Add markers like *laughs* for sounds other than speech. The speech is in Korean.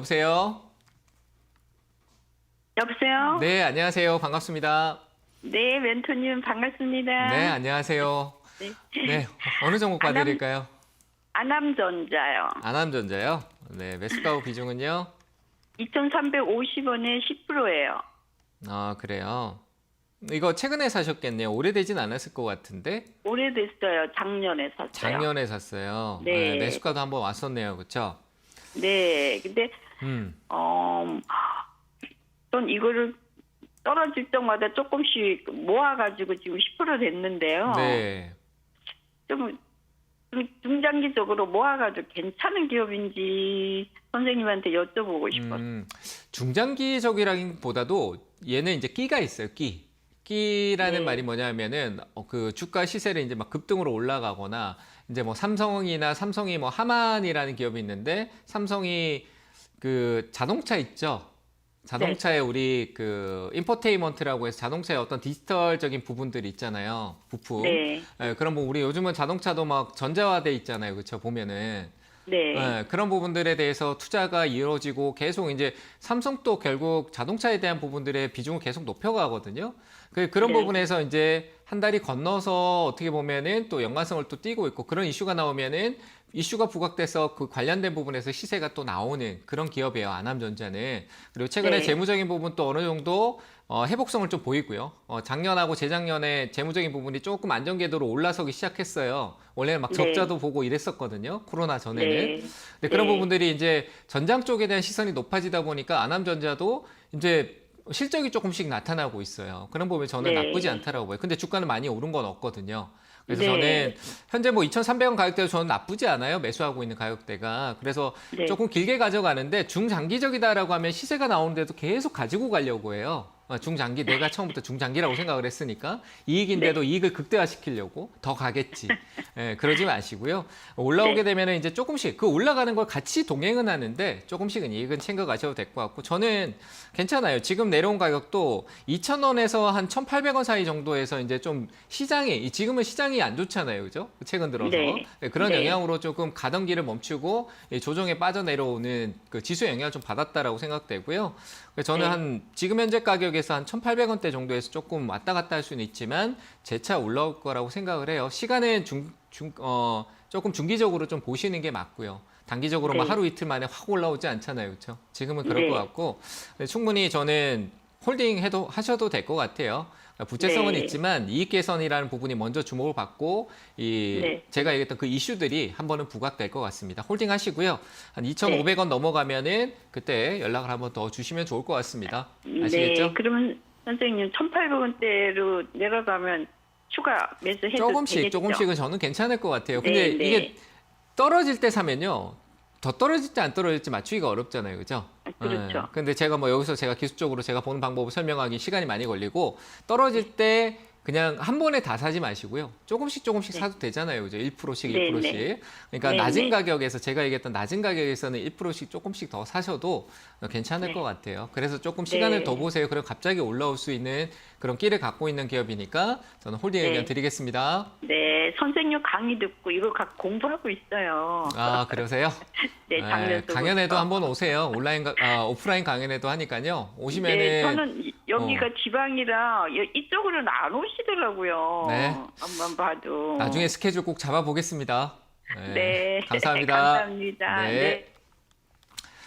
여보세요? 여보세요? 네, 안녕하세요. 반갑습니다. 네, 멘토님 반갑습니다. 네, 안녕하세요. 네. 네, 어느 종목 봐드릴까요? 아남전자요. 아남전자요? 네, 매수가우 비중은요? 2,350원에 10%예요. 아, 그래요. 이거 최근에 사셨겠네요. 오래되진 않았을 것 같은데 오래됐어요. 작년에 샀어요. 작년에 샀어요. 네. 매수가도 한번 왔었네요, 그렇죠? 네, 근데 음, 어, 전 이거를 떨어질 때마다 조금씩 모아가지고 지금 10% 됐는데요. 네. 좀, 좀 중장기적으로 모아가지고 괜찮은 기업인지 선생님한테 여쭤보고 싶어요. 음, 중장기적이라기보다도 얘는 이제 끼가 있어요, 끼. 끼라는 네. 말이 뭐냐면은 어, 그 주가 시세를 이제 막 급등으로 올라가거나 이제 뭐 삼성이나 삼성이 뭐 하만이라는 기업이 있는데 삼성이 그 자동차 있죠. 자동차에 우리 그 인포테인먼트라고 해서 자동차의 어떤 디지털적인 부분들이 있잖아요. 부품. 네, 예, 그럼 뭐 우리 요즘은 자동차도 막 전자화돼 있잖아요. 그렇죠? 보면은. 네, 예, 그런 부분들에 대해서 투자가 이루어지고 계속 이제 삼성도 결국 자동차에 대한 부분들의 비중을 계속 높여가거든요. 그 그런 네. 부분에서 이제 한 달이 건너서 어떻게 보면은 또 연관성을 또 띄고 있고 그런 이슈가 나오면은 이슈가 부각돼서 그 관련된 부분에서 시세가 또 나오는 그런 기업이에요. 아남전자는. 그리고 최근에 네. 재무적인 부분 또 어느 정도 어, 회복성을 좀 보이고요. 어, 작년하고 재작년에 재무적인 부분이 조금 안정궤도로 올라서기 시작했어요. 원래는 막 네. 적자도 보고 이랬었거든요. 코로나 전에는. 네. 근데 그런 네. 부분들이 이제 전장 쪽에 대한 시선이 높아지다 보니까 아남전자도 이제 실적이 조금씩 나타나고 있어요. 그런 부분이 저는 네. 나쁘지 않다라고 봐요. 근데 주가는 많이 오른 건 없거든요. 그래서 네. 저는 현재 뭐 2,300원 가격대도 저는 나쁘지 않아요. 매수하고 있는 가격대가. 그래서 네. 조금 길게 가져가는데 중장기적이다라고 하면 시세가 나오는데도 계속 가지고 가려고 해요. 어, 중장기 내가 처음부터 중장기라고 생각을 했으니까 이익인데도 이익을 극대화시키려고 더 가겠지. 예, 그러지 마시고요. 올라오게 네. 되면 이제 조금씩 그 올라가는 걸 같이 동행은 하는데 조금씩은 이익은 챙겨 가셔도 될 것 같고 저는 괜찮아요. 지금 내려온 가격도 2,000원에서 한 1,800원 사이 정도에서 이제 좀 시장이 이 지금은 시장이 안 좋잖아요. 그죠? 최근 들어서. 네. 네, 그런 네. 영향으로 조금 가던 길을 멈추고 이 조정에 빠져 내려오는 그 지수 영향을 좀 받았다라고 생각되고요. 저는 네. 한 지금 현재 가격에 서 한 1,800원대 정도에서 조금 왔다 갔다 할 수는 있지만 재차 올라올 거라고 생각을 해요. 시간은 중, 중, 어, 조금 중기적으로 좀 보시는 게 맞고요. 단기적으로 뭐 네. 하루 이틀 만에 확 올라오지 않잖아요. 그렇죠? 지금은 그럴 네. 것 같고 네, 충분히 저는 홀딩 해도 하셔도 될 것 같아요. 그러니까 부채성은 네. 있지만 이익 개선이라는 부분이 먼저 주목을 받고 이 네. 제가 얘기했던 그 이슈들이 한 번은 부각될 것 같습니다. 홀딩 하시고요. 한 네. 2,500원 넘어가면은 그때 연락을 한 번 더 주시면 좋을 것 같습니다. 아시겠죠? 네, 그러면 선생님 1,800원대로 내려가면 추가 매수해도 조금씩 되겠죠? 조금씩은 저는 괜찮을 것 같아요. 근데 네, 네. 이게 떨어질 때 사면요. 더 떨어질지 안 떨어질지 맞추기가 어렵잖아요. 그죠? 아, 그렇죠. 예. 근데 제가 뭐 여기서 제가 기술적으로 제가 보는 방법을 설명하기 시간이 많이 걸리고 떨어질 때 그냥 한 번에 다 사지 마시고요. 조금씩 조금씩 네. 사도 되잖아요. 그죠? 1%씩, 네, 2%씩. 네. 그러니까 네, 낮은 네. 가격에서 제가 얘기했던 낮은 가격에서는 1%씩 조금씩 더 사셔도 괜찮을 네. 것 같아요. 그래서 조금 시간을 네. 더 보세요. 그럼 갑자기 올라올 수 있는 그런 끼를 갖고 있는 기업이니까 저는 홀딩 네. 의견 드리겠습니다. 네, 선생님 강의 듣고 이거 각 공부하고 있어요. 아, 그러서요? *laughs* 네, 작년 강연에도 한번 오세요. 온라인, 가- 아, 오프라인 강연에도 하니까요. 오시면은. 네, 저는 이- 여기가 어. 지방이라 여- 이쪽으로는 안 오시더라고요. 네. 한번 봐도. 나중에 스케줄 꼭 잡아보겠습니다. 네. 감사합니다. *laughs* 감사합니다. 네. 네.